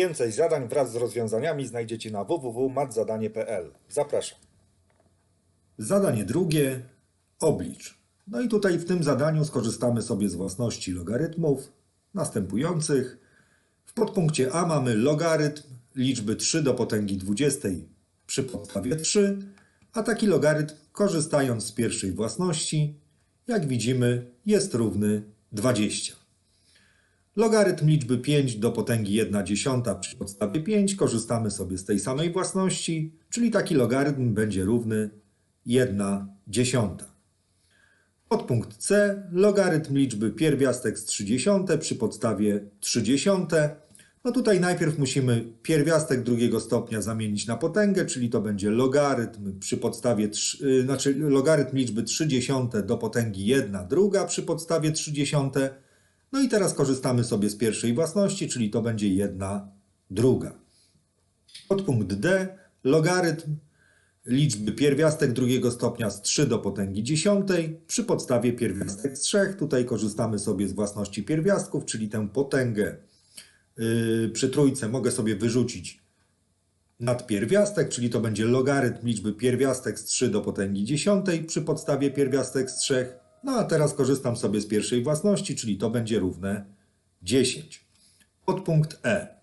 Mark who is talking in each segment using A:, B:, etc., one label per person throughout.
A: Więcej zadań wraz z rozwiązaniami znajdziecie na www.matzadanie.pl. Zapraszam.
B: Zadanie drugie. Oblicz. No i tutaj w tym zadaniu skorzystamy sobie z własności logarytmów następujących. W podpunkcie A mamy logarytm liczby 3 do potęgi 20 przy podstawie 3, a taki logarytm korzystając z pierwszej własności, jak widzimy, jest równy 20. Logarytm liczby 5 do potęgi 1 dziesiąta przy podstawie 5 korzystamy sobie z tej samej własności, czyli taki logarytm będzie równy 1 dziesiąta. Podpunkt C. Logarytm liczby pierwiastek z 30 przy podstawie 30. No tutaj najpierw musimy pierwiastek drugiego stopnia zamienić na potęgę, czyli to będzie logarytm przy podstawie, trz- y, znaczy logarytm liczby 30 do potęgi 1 druga przy podstawie 30. No i teraz korzystamy sobie z pierwszej własności, czyli to będzie 1 druga. Podpunkt D. Logarytm liczby pierwiastek drugiego stopnia z 3 do potęgi dziesiątej przy podstawie pierwiastek z 3. Tutaj korzystamy sobie z własności pierwiastków, czyli tę potęgę yy, przy trójce mogę sobie wyrzucić nad pierwiastek, czyli to będzie logarytm liczby pierwiastek z 3 do potęgi dziesiątej przy podstawie pierwiastek z 3. No a teraz korzystam sobie z pierwszej własności, czyli to będzie równe 10. Podpunkt E.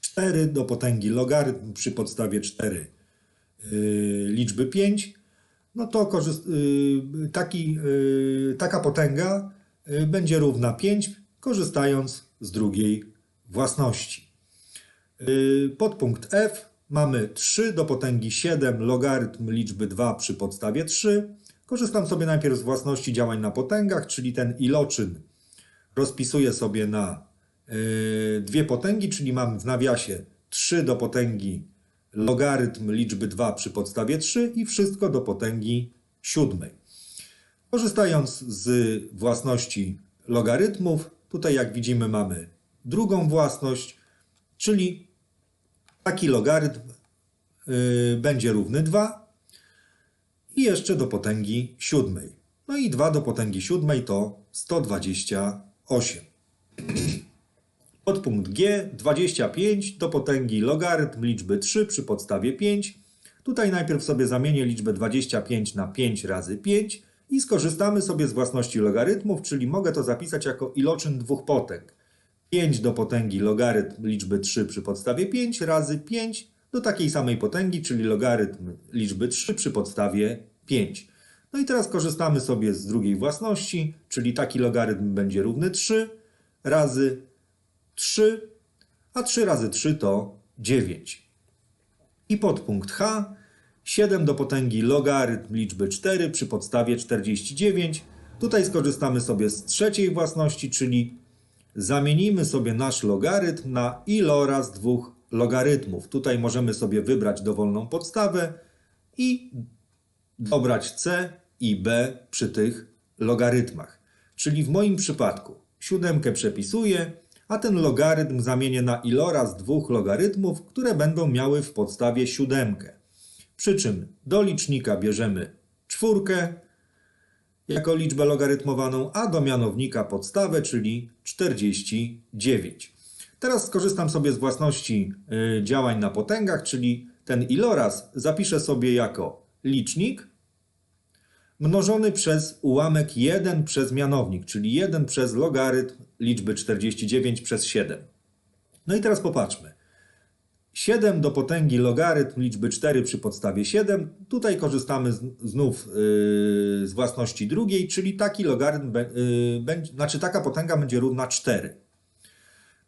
B: 4 do potęgi logarytm przy podstawie 4 yy, liczby 5, no to korzyst- yy, taki, yy, taka potęga yy, będzie równa 5, korzystając z drugiej własności. Yy, Podpunkt F mamy 3 do potęgi 7 logarytm liczby 2 przy podstawie 3. Korzystam sobie najpierw z własności działań na potęgach, czyli ten iloczyn rozpisuję sobie na yy, dwie potęgi, czyli mam w nawiasie 3 do potęgi logarytm liczby 2 przy podstawie 3 i wszystko do potęgi siódmej. Korzystając z własności logarytmów, tutaj jak widzimy mamy drugą własność, czyli taki logarytm yy, będzie równy 2 i jeszcze do potęgi siódmej. No i 2 do potęgi siódmej to 128. Podpunkt G 25 do potęgi logarytm liczby 3 przy podstawie 5. Tutaj najpierw sobie zamienię liczbę 25 na 5 razy 5 i skorzystamy sobie z własności logarytmów, czyli mogę to zapisać jako iloczyn dwóch potęg. 5 do potęgi logarytm liczby 3 przy podstawie 5 razy 5 do takiej samej potęgi, czyli logarytm liczby 3 przy podstawie 5. No i teraz korzystamy sobie z drugiej własności, czyli taki logarytm będzie równy 3 razy 3, a 3 razy 3 to 9. I podpunkt H 7 do potęgi logarytm liczby 4 przy podstawie 49. Tutaj skorzystamy sobie z trzeciej własności, czyli zamienimy sobie nasz logarytm na iloraz dwóch logarytmów. Tutaj możemy sobie wybrać dowolną podstawę i dobrać c i b przy tych logarytmach. Czyli w moim przypadku siódemkę przepisuję, a ten logarytm zamienię na iloraz dwóch logarytmów, które będą miały w podstawie siódemkę. Przy czym do licznika bierzemy czwórkę jako liczbę logarytmowaną, a do mianownika podstawę, czyli 49. Teraz skorzystam sobie z własności y, działań na potęgach, czyli ten iloraz zapiszę sobie jako licznik mnożony przez ułamek 1 przez mianownik, czyli 1 przez logarytm liczby 49 przez 7. No i teraz popatrzmy. 7 do potęgi logarytm liczby 4 przy podstawie 7. Tutaj korzystamy z, znów yy, z własności drugiej, czyli taki logarytm, be, yy, znaczy taka potęga będzie równa 4.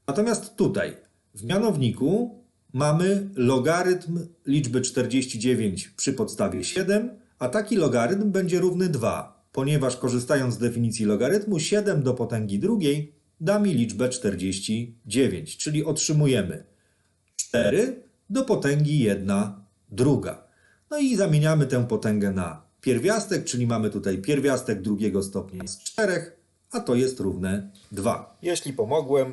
B: Natomiast tutaj w mianowniku mamy logarytm liczby 49 przy podstawie 7, a taki logarytm będzie równy 2, ponieważ korzystając z definicji logarytmu 7 do potęgi drugiej da mi liczbę 49, czyli otrzymujemy 4 do potęgi 1 druga. No i zamieniamy tę potęgę na pierwiastek, czyli mamy tutaj pierwiastek drugiego stopnia z 4, a to jest równe 2.
A: Jeśli pomogłem,